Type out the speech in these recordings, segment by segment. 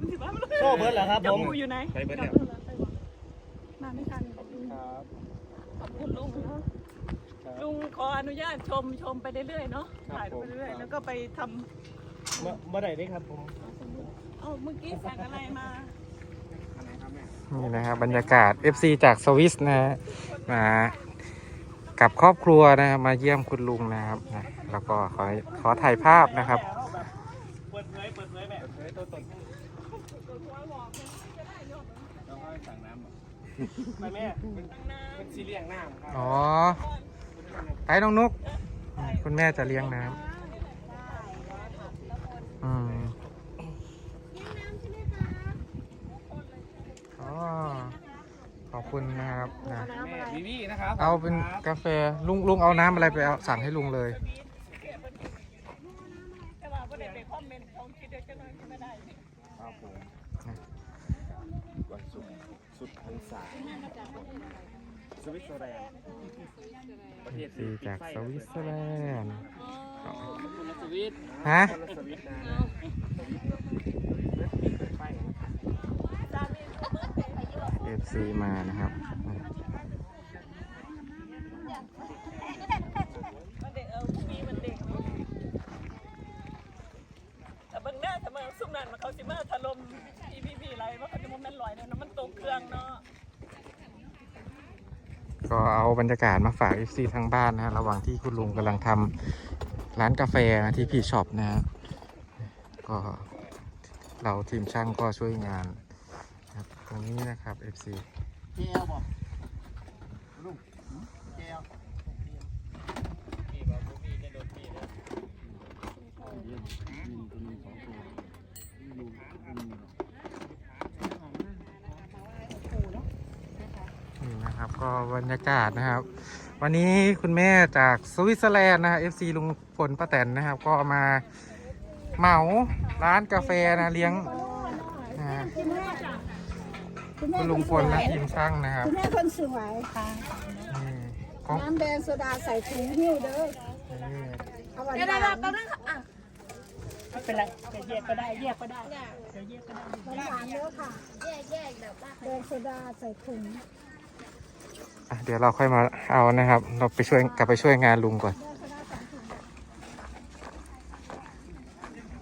มันถือว่ามันโซ่เบิร์ดเหรอครับเดี๋ยผวมกูอยู่ไหนไปเบิดกลัแล้วบแล้วไปบอกมาไม่ทันขอบคุณครับขอบคุณลุงเนาะลุงขออนุญาตชมชมไปเรื่อยๆเนาะถ่ายไปเรื่อยๆแล้วก็ไปทำเมื่อเมื่อไหร่ได้ครับผมเอ้าเมื่อกี้สั่งอะไรมานี่นะครับบรรยากาศ FC จากสวิสนะฮะมากับครอบครัวนะครับมาเยี่ยมคุณลุงนะครับนะแล้วก็ขอขอถ่ายภาพนะครับ เปิดเผยเปิดเผยแม่เปิดเผยตัวตน ไปแม่เป็นซีเรียงน้ำครับอ๋อ ไปน้องนุกคุณแม่จะเลี้ยงน้ำอืมอ๋อขอบคุณนะครับนะ แม่วิวีนะครับเอาเป็นกาแฟลุงลุงเอาน้ำอะไรไปเอาสั่งให้ลุงเลย แต่ว่าก็ได้ไปคอมเมนต์ของคิดเดียวจะน้อยก็ไม่ได้ ครับผมวันศุกร์ สุดพรรษาสวิตเซอร์แลนด์ประเทศสีจากสวิตเซอร์แลนด์คุณสวิตฮะคนละสวิตนะเอฟซีมานะครับ มันเด็กเออพรุ่งนี้มันเด็กเนอะแต่เบางหน้าแต่เมื่อสุกนั้นมันเขาสิมาถล่มอีพีพีไรว่าเขาจะมันลอยเนี่ยนะมันตกเครื่องเนาะ ก็เอา บรรยากาศมาฝาก FC ทางบ้านนะฮะระหว่างที่คุณลุงกำลังทำร้านกาแฟนะที่พีช็อปนะฮะก็เราทีมช่างก็ช่วยงานนะครับตรงนี้นะครับ FC เจลบอกลุงเจลนี่นะครับ ก็บรรยากาศนะครับ วันนี้คุณแม่จากสวิตเซอร์แลนด์นะฮะ FC ลุงพลป้าแตนนะครับ ก็มาเหมาร้านกาแฟนะเลี้ยงนะฮะคุณลุงพลและทีมช่างนะครับคุณแม่คนสวยค่ะนี่ของน้ำแดงโซดาใส่ถุงหิ้วเด้อนี่เอาหวานเดี๋ยวหเราวานแป๊บนึงค่ะอะไม่เป็นไรจะแยกก็ได้แยกก็ได้จะแยกก็ได้ หวานๆเด้อค่ะแยกแยกแบบว่า แดงโซดาใส่ถุงอะ เดี๋ยวเราค่อยมาเอานะครับ เราไปช่วยกลับไปช่วยงานลุงก่อน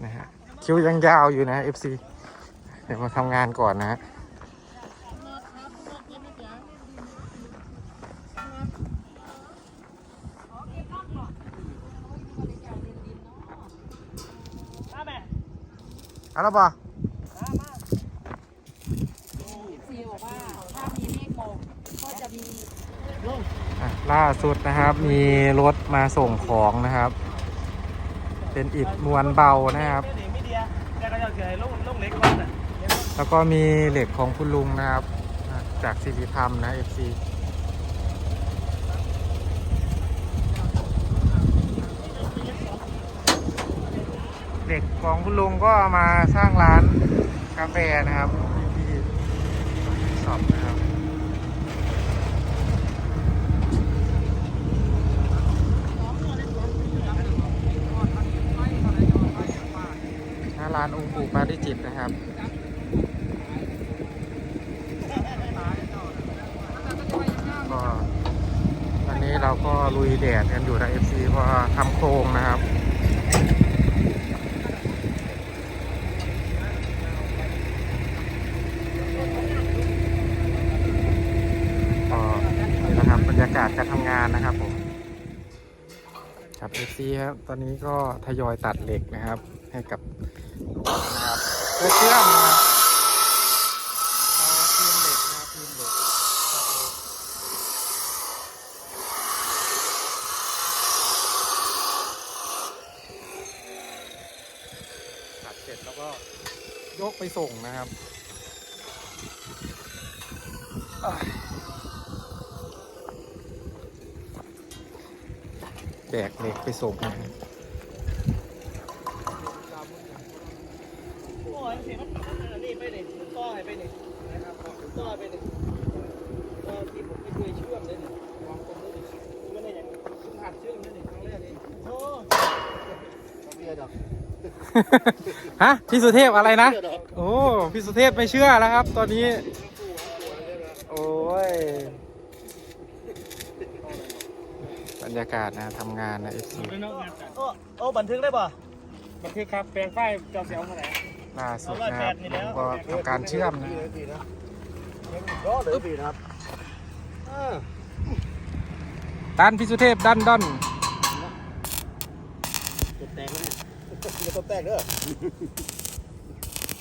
นะฮะคิวยังยาวอยู่นะ FC เดี๋ยวมาทำงานก่อนนะฮะเอาและบ่ซีบอกว่าถ้ามีเมฆหมอกก็จะมี อะ ล่าสุดนะครับมีรถมาส่งของนะครับ เป็นอิฐมวลเบานะครับเด็กไม่เดียแกก็จะเกิดลูกลูกเล็กบ้านอะแล้วก็มีเหล็กของคุณลุงนะครับอะจากสิริธรรมนะ FC เหล็กของคุณลุงก็เอามาสร้างร้านกาแฟนะครับที่ช็อปนะครับ หน้าร้านองค์ปู่ปาริจิตนะครับ ก็วันนี้เราก็ลุยแดดกันอยู่นะ FC เพราะทำโครงนะครับก็นี่นะครับบรรยากาศการทำงานนะครับผมครับ FC ครับ ตอนนี้ก็ทยอยตัดเหล็กนะครับ ให้กับ ลูนะครับเพื่อเชื่อมนะครับเราทีมเหล็กนะครับทีมเหล็กตัดเสร็จแล้วก็ยกไปส่งนะครับแบกเหล็กไปส่งนะครับ โอ้ยเสียมันอันนี้ไปเด็กต่อให้ไปเด็กนะครับต่อไปเด็กต่อที่ผมไปเคยเชื่อมเลยเนี่ยวางตรงนี้ดิไม่ได้อย่างคุณหัดเชื่อมเลยนี่ครั้งแรกเลยโอ้เบียดอกฮะพี่สุเทพอะไรนะโอ้พี่สุเทพไม่เชื่อแล้วครับ ตอนนี้ โอ้ยบรรยากาศนะทำงานนะเอฟซีโอ้โอ้บันทึกได้ป่ะบันทึกครับแปลงไฟเจ้าเสียวเท่าไหร่ ล่าสุดนะครับผมก็ทำการเชื่อมนะรอเลยพี่นะครับดันพี่สุเทพดันดันตบแตกแล้วเนี่ยจะตบแตกเด้อ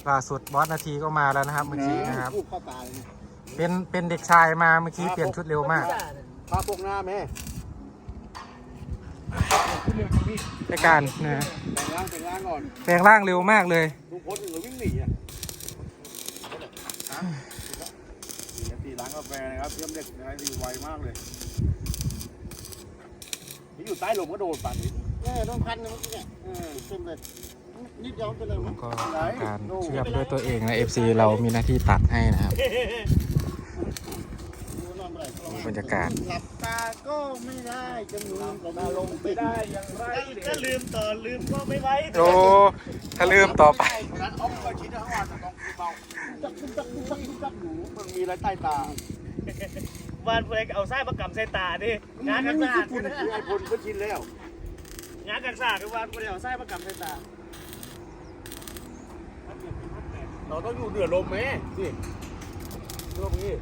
ล่าสุดบอสนาทีก็มาแล้วนะครับเมื่อกี้นะครับพูดเข้าตาเลยเป็นเป็นเด็กชายมาเมื่อกี้เปลี่ยนชุดเร็วมากพาพวกหน้าแม่ในการนะแต่งร่างแต่งร่างก่อนแปลงร่างเร็วมากเลย ลุงพลถึงกับวิ่งหนีอะสี่สี่ล้างกาแฟนะ ครับเยี่ยมเด็กนะครับดีไวมากเลยนี่อยู่ใต้ลมก็โดนปั่นนี่แม่ต้องพันนะเมื่อกี้เนี่ยเออเต็มเลยนิดเดียวไปเลยผมก็ทำการเชื่อมด้วยตัวเองนะ FC เรามีหน้าที่ตัดให้นะครับ บรรยากาศ หลับตาก็ไม่ได้จะลืมก็มาลงไม่ได้อย่างไรถ้าลืมต่อลืมก็ไม่ไหวโอ้ถ้าลืมต่อไป นั้นออฟก็ชิ้นทั้งวันต้องเบาจักจักจักจักหนูมันมีอะไรใต้ตา วานเพลงเอาไส้ประกำใส่ตาดิงานกันสะอาดคุณไอ้คนก็ชินแล้วงานกันสะอาดทุกวันเพลงเอาไส้ประกำใส่ตา เราต้องอยู่เหนือลมไหมสิลมนี้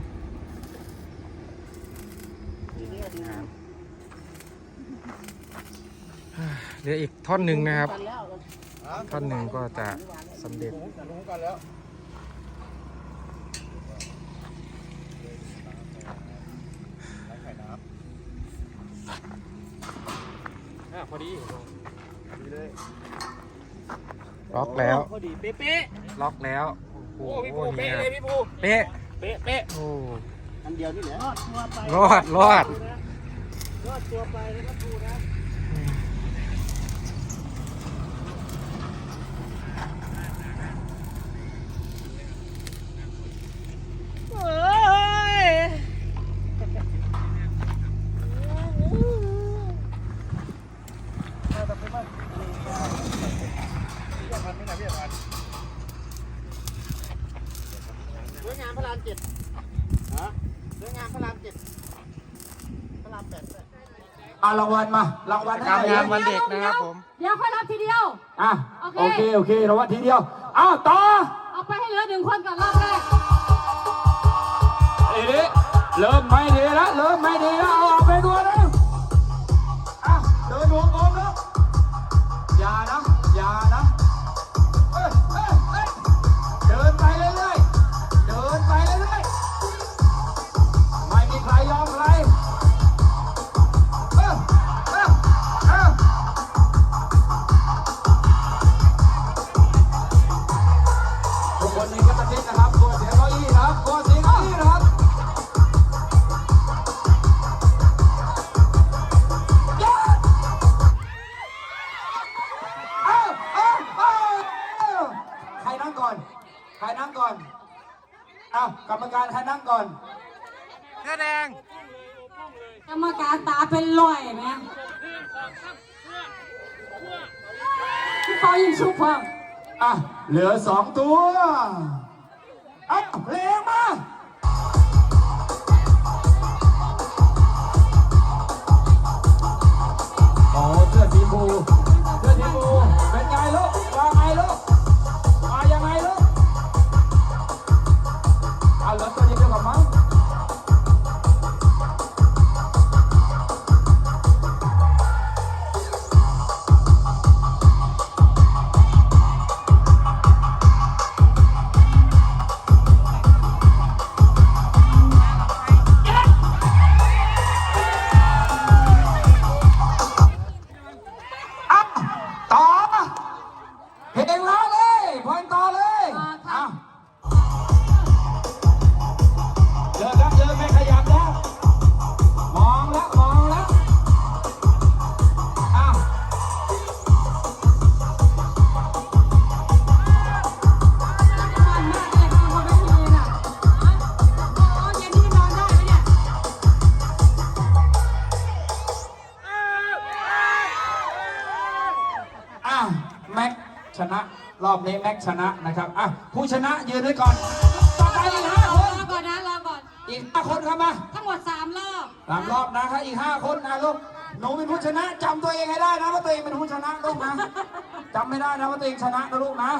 เหลืออีกท่อนหนึ่งนะครับ ท่อนหนึ่งก็จะสำเร็จจะรู้กันแล้ว อดีล็อกแล้ว พอดีเป๊ะล็อกแล้ว โอ้โอ้โหพี่ปูนี่เป๊ะคเลรัยบพี่ปูเป๊ะเป๊ะเป๊ะโอ้อันเดียวนี่แหละรอดรอดรอดตัวไปแล้วก็ปูนะ เอ้ย สวยงามพระรามเจ็ดฮะสวยงามพระรามเจ็ดพระรามแปดด้วย เอารางวัลมารางวัลให้ทำงานวันเด็กนะครับผม เดี๋ยวค่อยรับทีเดียว อะโอเคโอเคโอเครางวัลทีเดียวอ้าวต่อเอาไปให้เหลือหนึ่งคนก่อนรอบแรกเอ๊ะเริ่มไม่ดีแล้วเริ่มไม่ดีแล้วเอาออกไปดูแล้วอะเดินวงกลมแล้วอย่านะอย่านะ พี่ปยิงชุบเพิ่มอะ เหลือสองตัวเอ้าเลงมาโอ้เสื้อสีบูเสื้อสีบูเป็ นี้แม็กชนะนะครับอะผู้ชนะยืนไว้ก่อน ต่อไปอีกห้ารคอนก่อนนะรอก่อน อีกห้าคนครับมาทั้งหมดสามรอบสามรอบนะครับอีกห้าคนนะลูกหนูเป็นผู้ชนะจำตัวเองให้ได้นะว่าตัวเองเป็นผู้ชนะลูกนะจำไม่ได้นะว่าตัวเองชนะนะลูกนะ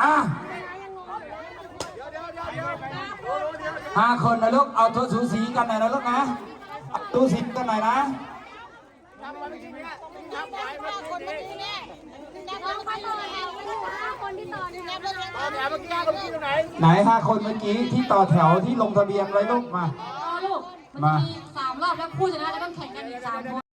อะห้าคนนะลูกเอาตัวสูสีกันหน่อยนะลูกนะเอาตัวสีกันหน่อยนะไไหนห้าคนเมื่อกี้ที่ต่อแถวที่ลงทะเบียนไว้ลูกมาอ๋อลูก มันมาจะมีสามรอบแล้วผู้ชนะจะต้องแข่งกันอีกสามคน